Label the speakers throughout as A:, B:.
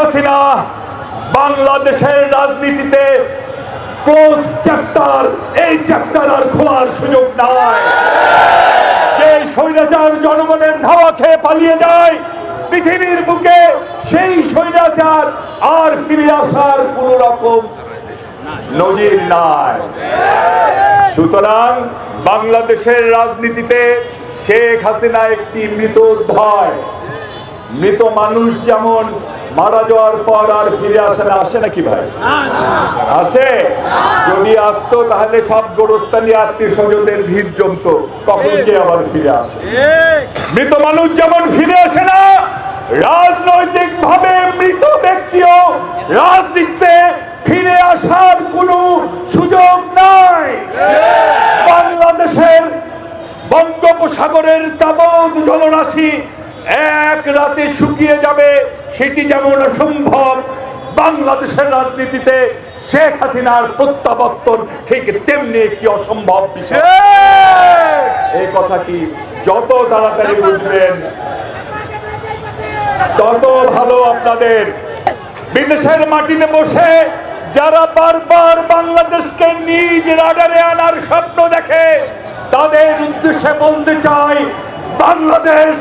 A: হাসিনা বাংলাদেশের রাজনীতিতে close chapter এই চ্যাপ্টার আর খোলার সুযোগ নাই। যে স্বৈরাচার জনগণের ধাওয়া খেয়ে পালিয়ে যায়, পৃথিবীর বুকে সেই স্বৈরাচার আর ফিরে আসার কোন রকম নজির নাই। সুতরাং বাংলাদেশের রাজনীতিতে শেখ হাসিনা একটি মৃত অধ্যায়। মৃত মানুষ যেমন মারা যাওয়ার পর আর ফিরে আসে না। আসে নাকি ভাই? আসে? যদি আসতো তাহলে সব গোরস্থানী আত্মীয় স্বজনদের ভিড় জমতো। কখন কে আবার ফিরে আসে? মৃত মানুষ যেমন ফিরে আসে না রাজনৈতিক ভাবে মৃত ব্যক্তিও রাজনীতিতে ফিরে আসার কোনো সুযোগ নাই। বাংলাদেশের বঙ্গোপসাগরের তাবৎ জলরাশি এক রাতে শুকিয়ে যাবে সেটি যেমন অসম্ভব। বাংলাদেশের রাজনীতিতে শেখ হাসিনার প্রত্যাবর্তন ঠিক তেমনি একটি অসম্ভব বিষয়। এই কথাটি যত তাড়াতাড়ি বুঝবেন তত ভালো আপনাদের। বিদেশের মাটিতে বসে যারা বারবার বাংলাদেশকে নিজ রাডারে আনার স্বপ্ন দেখে তাদের উদ্দেশ্যে বলতে চাই বাংলাদেশ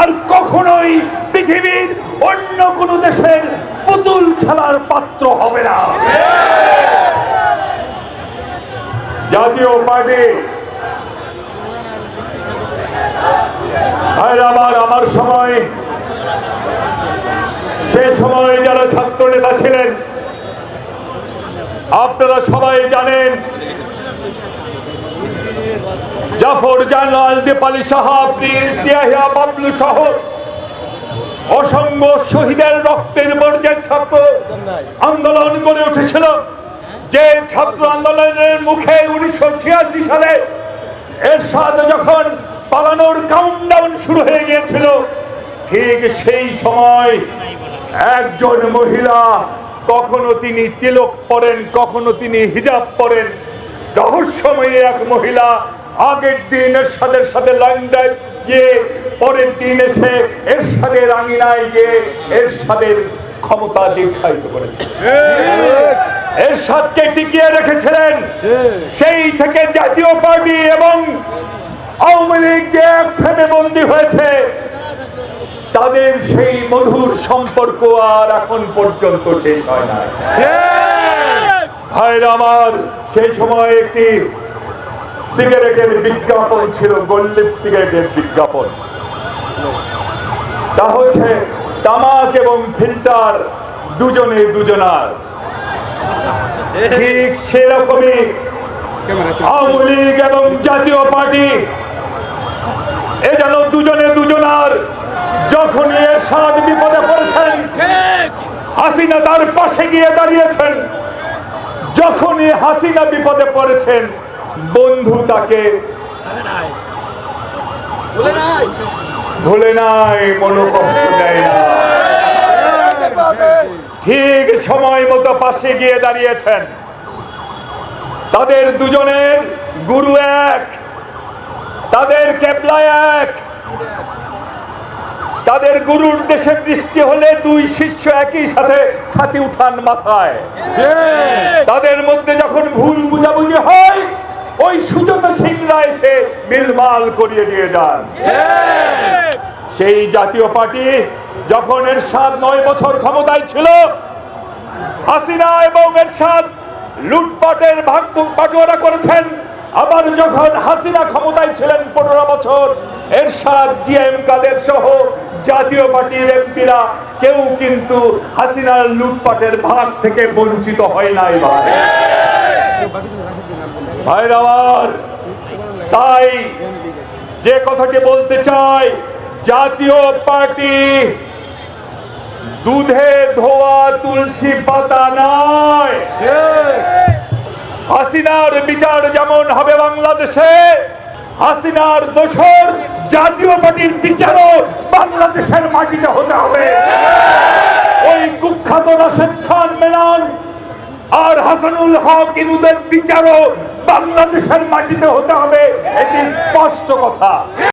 A: আর কখনোই পৃথিবীর অন্য কোন দেশের পুতুল খেলার পাত্র হবে না। জাতীয় পার্টি। আমার আমার সময়। সে সময় যারা ছাত্র নেতা ছিলেন, আপনারা সবাই জানেন জাফর জালাল দেপালি সাহা প্রিন্স ইয়াহিয়া বাবলু সহ অসংখ্য শহীদের রক্তের বর্জের ছাত্র আন্দোলন গড়ে উঠেছিল। যে ছাত্র আন্দোলনের মুখে উনিশশো ছিয়াশি সালে এর সাথে যখন পালানোর কাউন্টডাউন শুরু হয়ে গিয়েছিল, ঠিক সেই সময় একজন মহিলা, কখনো তিনি তিলক পরেন, কখনো তিনি হিজাব পরেন রহস্যময়ী এক মহিলা আগের দিন এরশাদের সাথে লন্ডন গিয়ে, পরের দিন এসে এরশাদের রাঙিনায় গিয়ে এরশাদের ক্ষমতা দীর্ঘায়িত করেছে। এরশাদকে টিকিয়ে রেখেছিলেন সেই থেকে জাতীয় পার্টি এবং আওয়ামী লীগ যে এক ফ্রেমে বন্দী হয়েছে, তাদের সেই মধুর সম্পর্ক আর এখন পর্যন্ত শেষ হয় না ভাইরা আমার সেই সময় একটি সিগারেটের বিজ্ঞাপন ছিল গোল্লিপ সিগারেটের বিজ্ঞাপন। তা হচ্ছে তামাক এবং ফিল্টার দুজনে দুজনার। ঠিক সেরকমই আওয়ামী লীগ এবং জাতীয় পার্টি এ যেন দুজনে দুজনার যখনই এর সাদ বিপদে পড়েছেন হাসিনা তার পাশে গিয়ে দাঁড়িয়েছেন। যখনই হাসিনা বিপদে পড়েছেন, বন্ধু তাকে ভুলে নাই মনোকষ্ট দেয় না। ঠিক সময় মতো পাশে গিয়ে দাঁড়িয়েছেন। তাদের দুজনের গুরু এক, তাদের কেবলা এক। তাদের গুরুর দেশে বৃষ্টি হলে দুই শিষ্য একই সাথে ছাতি উঠান মাথায়। তাদের মধ্যে যখন ভুল বুঝাবুঝি হয় ওই সুজাতা সিংরা এসে মিলমাল করিয়ে দিয়ে যান। সেই জাতীয় পার্টি যখন এর সাত নয় বছর ক্ষমতায় ছিল হাসিনা এবং এর সাত লুটপাটের ভাগ বাটোয়ারা করেছেন। আবার যখন হাসিনা ক্ষমতায় ছিলেন পনেরো বছর, এরশাদ, জিএম কাদের সহ জাতীয় পার্টির এমপিরা কেউ কিন্তু হাসিনার লুটপাটের ভাগ থেকে বঞ্চিত হয় নাই ভাই আমার তাই যে কথাটি বলতে চাই, জাতীয় পার্টি দুধে ধোয়া তুলসী পাতা নয়। হাসিনার বিচার যেমন হবে বাংলাদেশে, হাসিনার দোষর জাতীয় পার্টির বিচারও বাংলাদেশের মাটিতে হতে হবে। ওই কুখ্যাত রাশেদ খান আর হাসানুল হক ইনুদের বিচারও বাংলাদেশের মাটিতে হতে হবে। এটি স্পষ্ট কথা।